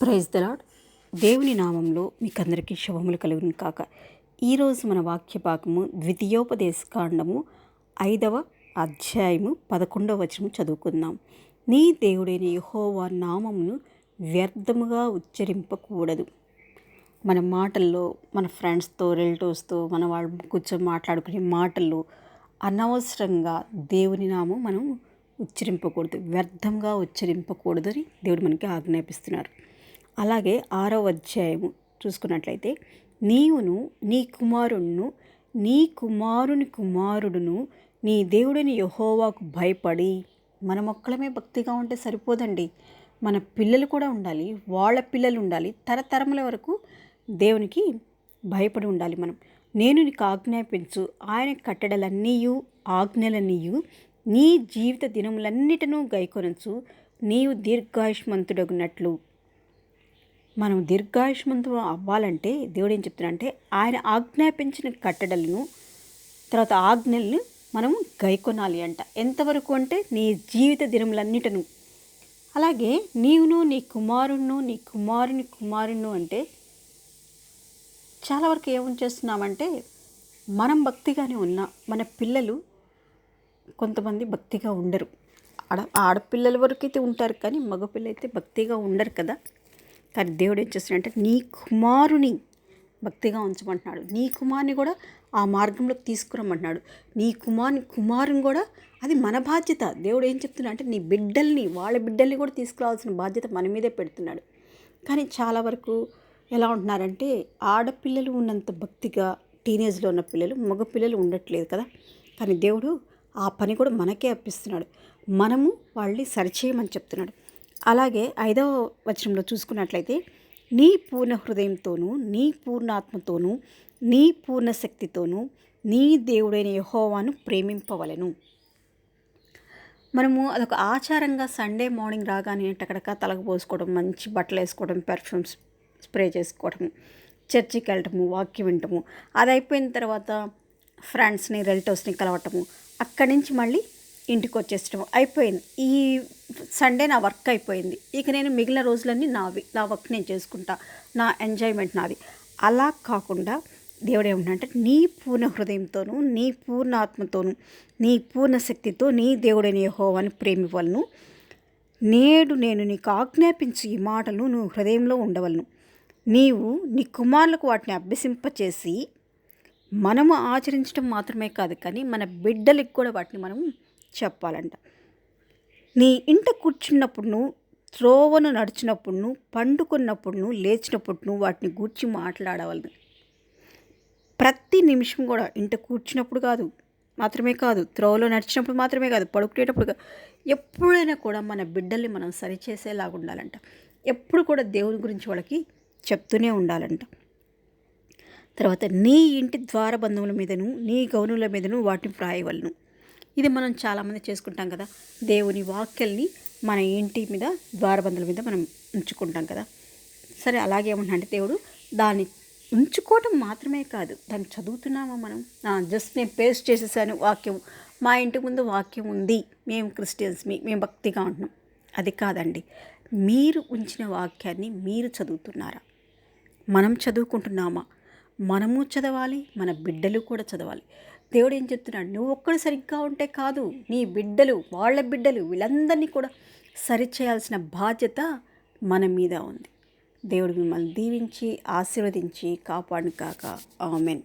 Praise the Lord దేవుని నామంలో మీకు అందరికీ శుభములు కలుగును కాక. ఈరోజు మన వాక్య భాగము ద్వితీయోపదేశ కాండము ఐదవ అధ్యాయము పదకొండవ వచనము చదువుకుందాం. నీ దేవుడైన యహోవా నామమును వ్యర్థముగా ఉచ్చరింపకూడదు. మన మాటల్లో మన ఫ్రెండ్స్తో రిలేటివ్స్తో మన వాళ్ళు కూర్చొని మాట్లాడుకునే మాటల్లో అనవసరంగా దేవుని నామం మనం ఉచ్చరింపకూడదు వ్యర్థంగా ఉచ్చరింపకూడదని దేవుడు మనకి ఆజ్ఞాపిస్తున్నారు. అలాగే ఆరవ అధ్యాయము చూసుకున్నట్లయితే నీవును నీ కుమారుణ్ణు నీ కుమారుని కుమారుడును నీ దేవుడిని యహోవాకు భయపడి. మన మొక్కలమే భక్తిగా ఉంటే సరిపోదండి. మన పిల్లలు కూడా ఉండాలి వాళ్ళ పిల్లలు ఉండాలి తరతరముల వరకు దేవునికి భయపడి ఉండాలి మనం. నేను నీకు ఆజ్ఞాపించు ఆయన కట్టడలన్నీయు ఆజ్ఞలన్నీయు నీ జీవిత దినములన్నిటను గైకొనచ్చు. నీవు దీర్ఘాయుష్మంతుడగునట్లు. మనం దీర్ఘాయుష్మంతం అవ్వాలంటే దేవుడు ఏం చెప్తున్నాడంటే ఆయన ఆజ్ఞాపించిన కట్టడలను తర్వాత ఆజ్ఞల్ని మనం గైకొనాలి అంట. ఎంతవరకు అంటే నీ జీవిత దినములన్నిటను. అలాగే నీవును నీ కుమారుణ్ణు నీ కుమారుని కుమారుణ్ణు అంటే చాలా వరకు ఏమని చేస్తున్నామంటే మనం భక్తిగానే ఉన్నా మన పిల్లలు కొంతమంది భక్తిగా ఉండరు. ఆడ ఆడపిల్లల వరకు అయితే ఉంటారు కానీ మగపిల్ల అయితే భక్తిగా ఉండరు కదా. కానీ దేవుడు ఏం చేస్తున్నాడంటే నీ కుమారుని భక్తిగా ఉంచమంటున్నాడు. నీ కుమారుని కూడా ఆ మార్గంలోకి తీసుకురమ్మంటున్నాడు. నీ కుమారుని కుమారుని కూడా అది మన బాధ్యత. దేవుడు ఏం చెప్తున్నాడు అంటే నీ బిడ్డల్ని వాళ్ళ బిడ్డల్ని కూడా తీసుకురావాల్సిన బాధ్యత మన మీదే పెడుతున్నాడు. కానీ చాలా వరకు ఎలా ఉంటున్నారంటే ఆడపిల్లలు ఉన్నంత భక్తిగా టీనేజ్లో ఉన్న పిల్లలు మగ పిల్లలు ఉండట్లేదు కదా. కానీ దేవుడు ఆ పని కూడా మనకే అప్పిస్తున్నాడు మనము వాళ్ళని సరిచేయమని చెప్తున్నాడు. అలాగే ఐదవ వచనంలో చూసుకున్నట్లయితే నీ పూర్ణ హృదయంతోనూ నీ పూర్ణాత్మతోనూ నీ పూర్ణ శక్తితోనూ నీ దేవుడైన యహోవాను ప్రేమింపవలను. మనము అదొక ఆచారంగా సండే మార్నింగ్ రాగానే టకటక తలకు పోసుకోవడం మంచి బట్టలు వేసుకోవడం పెర్ఫ్యూమ్స్ స్ప్రే చేసుకోవడం చర్చికి వెళ్ళటము వాక్యం వినటము అది అయిపోయిన తర్వాత ఫ్రెండ్స్ని రిలేటివ్స్ని కలవటము అక్కడి నుంచి మళ్ళీ ఇంటికి వచ్చేసడం అయిపోయింది. ఈ సండే నా వర్క్ అయిపోయింది. ఇక నేను మిగిలిన రోజులన్నీ నావి నా వర్క్ నేను చేసుకుంటా. నా ఎంజాయ్మెంట్ నాది. అలా కాకుండా దేవుడు ఏమంటే నీ పూర్ణ హృదయంతోనూ నీ పూర్ణ ఆత్మతోనూ నీ పూర్ణ శక్తితో నీ దేవుడైన యహోవాని ప్రేమివలను నేడు నేను నీకు ఆజ్ఞాపించు ఈ మాటలు నువ్వు హృదయంలో ఉండవలను. నీవు నీ కుమారులకు వాటిని అభ్యసింపచేసి మనము ఆచరించడం మాత్రమే కాదు కానీ మన బిడ్డలకు కూడా వాటిని మనం చెప్పాలంట. నీ ఇంట కూర్చున్నప్పుడును త్రోవను నడిచినప్పుడును పండుకున్నప్పుడును లేచినప్పుడును వాటిని గూర్చి మాట్లాడవలను ప్రతి నిమిషం కూడా ఇంట కూర్చున్నప్పుడు కాదు మాత్రమే కాదు త్రోవలో నడిచినప్పుడు మాత్రమే కాదు పడుకునేటప్పుడు కాదు ఎప్పుడైనా కూడా మన బిడ్డల్ని మనం సరిచేసేలాగా ఉండాలంట. ఎప్పుడు కూడా దేవుని గురించి వాళ్ళకి చెప్తూనే ఉండాలంట. తర్వాత నీ ఇంటి ద్వారబంధముల మీదను నీ గౌనుల మీదను వాటిని ప్రాయవలను ఇది మనం చాలామంది చేసుకుంటాం కదా. దేవుని వాక్యల్ని మన ఇంటి మీద ద్వారబంధుల మీద మనం ఉంచుకుంటాం కదా. సరే అలాగే ఏమంటా అంటే దేవుడు దాన్ని ఉంచుకోవటం మాత్రమే కాదు దాన్ని చదువుతున్నామా మనం? జస్ట్ నేను పేస్ట్ చేసేసాను వాక్యం. మా ఇంటి ముందు వాక్యం ఉంది. మేము క్రిస్టియన్స్ మీ మేము భక్తిగా ఉంటున్నాం. అది కాదండి. మీరు ఉంచిన వాక్యాన్ని మీరు చదువుతున్నారా? మనం చదువుకుంటున్నామా? మనము చదవాలి మన బిడ్డలు కూడా చదవాలి. దేవుడు ఏం చెప్తున్నాడు? నువ్వు ఒక్కడు సరిగ్గా ఉంటే కాదు నీ బిడ్డలు వాళ్ళ బిడ్డలు వీళ్ళందరినీ కూడా సరిచేయాల్సిన బాధ్యత మన మీద ఉంది. దేవుడు మిమ్మల్ని దీవించి ఆశీర్వదించి కాపాడు కాక. ఆమెన్.